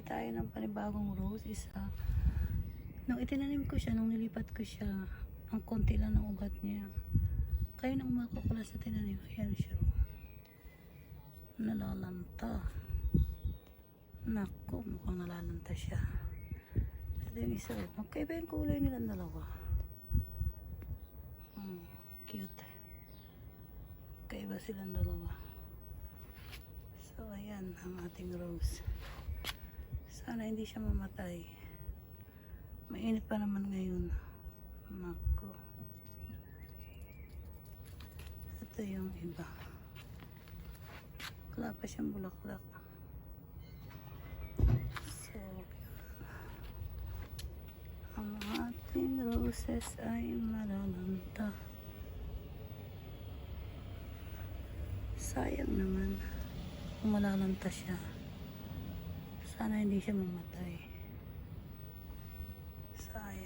bumili tayo ng panibagong rose isa. Nung itinanim ko siya, nung nilipat ko siya, ang konti lang ng ugat niya. Kayo nang makukula sa tinanim, ayan siya. Nalalanta. Naku, mukhang nalalanta siya. Ito yung isa. Magkaiba yung kulay nilang dalawa. Hmm, cute. Magkaiba silang dalawa. So, ayan ang ating rose. Sana hindi siya mamatay. Mainit pa naman ngayon. Nako. Ito yung iba. Wala pa siyang bulaklak. So, ang ating roses ay malalanta. Sayang naman kung malalanta siya. Sana hindi siya mamatay. Sayang.